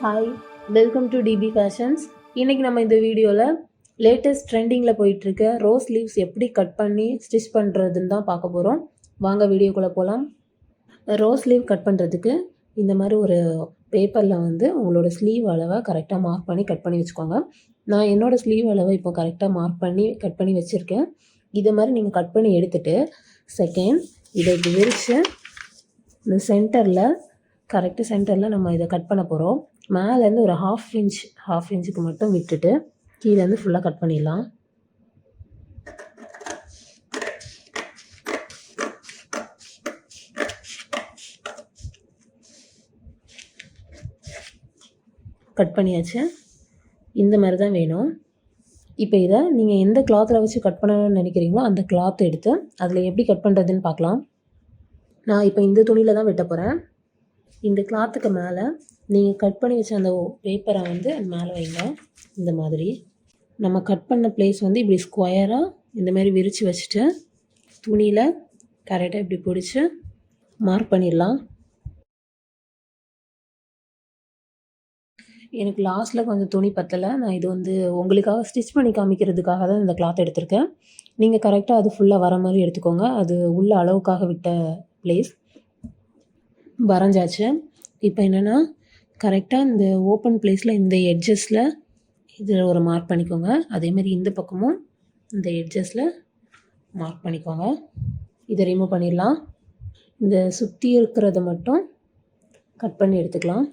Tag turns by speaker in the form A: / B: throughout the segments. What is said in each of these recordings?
A: Hi welcome to DP fashions இன்றைக்கி நம்ம இந்த வீடியோவில் லேட்டஸ்ட் ட்ரெண்டிங்கில் போயிட்டுருக்க ரோஸ் லீவ்ஸ் எப்படி கட் பண்ணி ஸ்டிச் பண்ணுறதுன்னு தான் பார்க்க போகிறோம் வாங்க வீடியோக்குள்ளே போகலாம் ரோஸ் லீவ் கட் பண்ணுறதுக்கு இந்த மாதிரி ஒரு பேப்பரில் வந்து உங்களோட ஸ்லீவ் அளவை கரெக்டாக மார்க் பண்ணி கட் பண்ணி வச்சுக்கோங்க. நான் என்னோடய ஸ்லீவ் அளவை இப்போ கரெக்டாக மார்க் பண்ணி கட் பண்ணி வச்சுருக்கேன். இதை மாதிரி நீங்கள் கட் பண்ணி எடுத்துகிட்டு செகண்ட் இதை விரித்து இந்த சென்டரில் கரெக்டு சென்டரில் நம்ம இதை கட் பண்ண போகிறோம் மேலேருந்து ஒரு ஹாஃப் இன்ச் ஹாஃப் இன்ச்சுக்கு மட்டும் விட்டுட்டு கீழேருந்து ஃபுல்லாக கட் பண்ணிடலாம். கட் பண்ணியாச்சு. இந்த மாதிரி தான் வேணும். இப்போ இதை நீங்கள் எந்த கிளாத்தில் வச்சு கட் பண்ணணும்னு நினைக்கிறீங்களோ அந்த கிளாத் எடுத்து அதில் எப்படி கட் பண்ணுறதுன்னு பார்க்கலாம். நான் இப்போ இந்த துணியில் தான் வெட்ட போகிறேன் இந்த கிளாத்துக்கு மேலே நீங்கள் கட் பண்ணி வச்ச அந்த பேப்பரை வந்து மேலே வைங்க. இந்த மாதிரி. நம்ம கட் பண்ண பிளேஸ் வந்து இப்படி ஸ்கொயராக இந்த மாதிரி விரித்து வச்சுட்டு துணியில் கரெக்டாக இப்படி பிடிச்சி மார்க் பண்ணிடலாம். எனக்கு லாஸ்ட்டில் கொஞ்சம் துணி பத்தலை. நான் இது வந்து உங்களுக்காக ஸ்டிச் பண்ணி காமிக்கிறதுக்காக தான் இந்த கிளாத் எடுத்திருக்கேன். நீங்கள் கரெக்டாக அது ஃபுல்லாக வர மாதிரி எடுத்துக்கோங்க. அது உள்ள அளவுக்காக விட்ட ப்ளேஸ் வரைஞ்சாச்சு. இப்போ என்னென்னா கரெக்டாக இந்த ஓப்பன் பிளேஸில் இந்த எட்ஜஸில் இதில் ஒரு மார்க் பண்ணிக்கோங்க. அதேமாதிரி இந்த பக்கமும் இந்த எட்ஜஸில் மார்க் பண்ணிக்கோங்க. இதை ரிமூவ் பண்ணிடலாம். இந்த சுற்றி இருக்கிறத மட்டும் கட் பண்ணி எடுத்துக்கலாம்.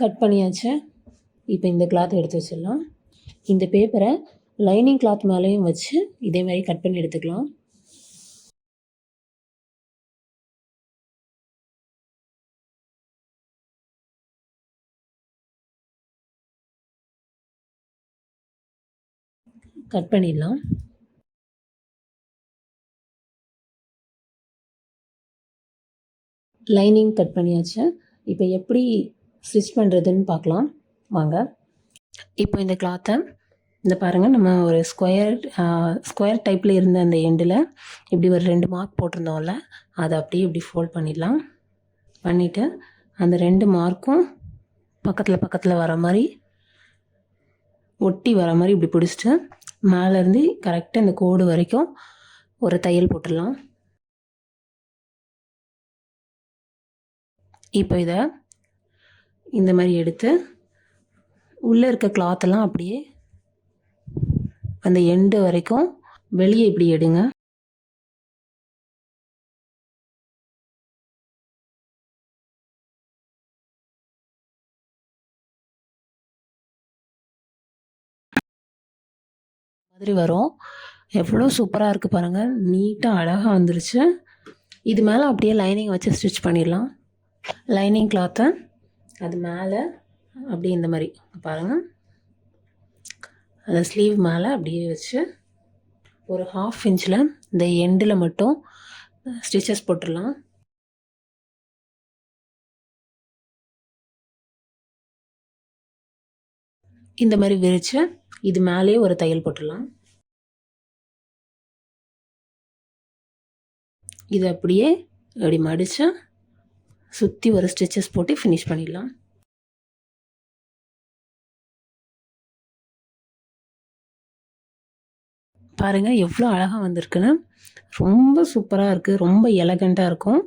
A: கட் பண்ணியாச்சு. இப்போ இந்த கிளாத் எடுத்து வச்சிடலாம். இந்த பேப்பரை லைனிங் கிளாத் மேலேயும் வச்சு இதே மாதிரி கட் பண்ணி எடுத்துக்கலாம். கட் பண்ணிடலாம். லைனிங் கட் பண்ணியாச்சு. இப்போ எப்படி ஸ்டிச் பண்ணுறதுன்னு பார்க்கலாம். வாங்க. இப்போ இந்த கிளாத்தை இந்த பாருங்கள் நம்ம ஒரு ஸ்கொயர் ஸ்கொயர் டைப்பில் இருந்த அந்த எண்டில் இப்படி ஒரு ரெண்டு மார்க் போட்டிருந்தோம்ல அதை அப்படியே இப்படி ஃபோல்ட் பண்ணிடலாம். பண்ணிவிட்டு அந்த ரெண்டு மார்க்கும் பக்கத்தில் பக்கத்தில் வர மாதிரி ஒட்டி வர மாதிரி இப்படி பிடிச்சிட்டு மேலேருந்து கரெக்டாக இந்த கோடு வரைக்கும் ஒரு தையல் போட்டுடலாம். இப்போ இதை இந்த மாதிரி எடுத்து உள்ளே இருக்க கிளாத்தெல்லாம் அப்படியே அந்த எண்டு வரைக்கும் வெளியே இப்படி எடுங்க. மாதிரி வரும். எவ்வளோ சூப்பராக இருக்குது பாருங்கள் நீட்டாக அழகாக வந்துருச்சு. இது மேலே அப்படியே லைனிங் வச்சு ஸ்டிச் பண்ணிடலாம். லைனிங் கிளாத்தை அது மேலே அப்படியே இந்த மாதிரி பாருங்கள் அந்த ஸ்லீவ் மேலே அப்படியே வச்சு ஒரு ஹாஃப் இன்ச்சில் இந்த எண்டில் மட்டும் ஸ்டிச்சஸ் போட்டுடலாம். இந்த மாதிரி விரித்து இது மேலேயே ஒரு தையல் போட்டுடலாம். இது அப்படியே அப்படி மடித்தா சுற்றி ஒரு ஸ்டிச்சஸ் போட்டு ஃபினிஷ் பண்ணிடலாம். பாருங்கள் எவ்வளோ அழகாக வந்திருக்குன்னு. ரொம்ப சூப்பராக இருக்குது ரொம்ப எலகண்ட்டாக இருக்கும்.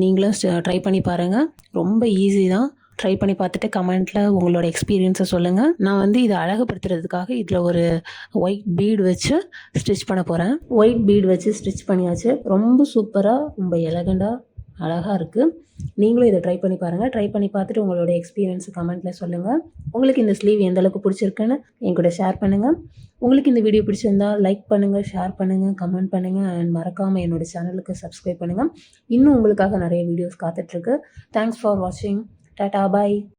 A: நீங்களும் ட்ரை பண்ணி பாருங்கள் ரொம்ப ஈஸி தான். ட்ரை பண்ணி பார்த்துட்டு கமெண்ட்டில் உங்களோட எக்ஸ்பீரியன்ஸை சொல்லுங்கள் நான் வந்து இதை அழகுபடுத்துறதுக்காக இதில் ஒரு ஒயிட் பீடு வச்சு ஸ்டிச் பண்ண போகிறேன் ஒயிட் பீடு வச்சு ஸ்டிச் பண்ணியாச்சு. ரொம்ப சூப்பராக ரொம்ப எலகண்டாக அழகாக இருக்குது நீங்களும் இதை ட்ரை பண்ணி பாருங்கள் ட்ரை பண்ணி பார்த்துட்டு உங்களோட எக்ஸ்பீரியன்ஸை கமெண்ட்டில் சொல்லுங்கள் உங்களுக்கு இந்த ஸ்லீவ் எந்த அளவுக்கு பிடிச்சிருக்குன்னு என் கூட ஷேர் பண்ணுங்கள் உங்களுக்கு இந்த வீடியோ பிடிச்சிருந்தா லைக் பண்ணுங்கள் ஷேர் பண்ணுங்கள் கமெண்ட் பண்ணுங்கள் அண்ட் மறக்காமல் என்னோடய சேனலுக்கு சப்ஸ்கிரைப் பண்ணுங்கள் இன்னும் உங்களுக்காக நிறைய வீடியோஸ் காத்துட்ருக்கு தேங்க்ஸ் ஃபார் வாட்சிங் टाटा बाय।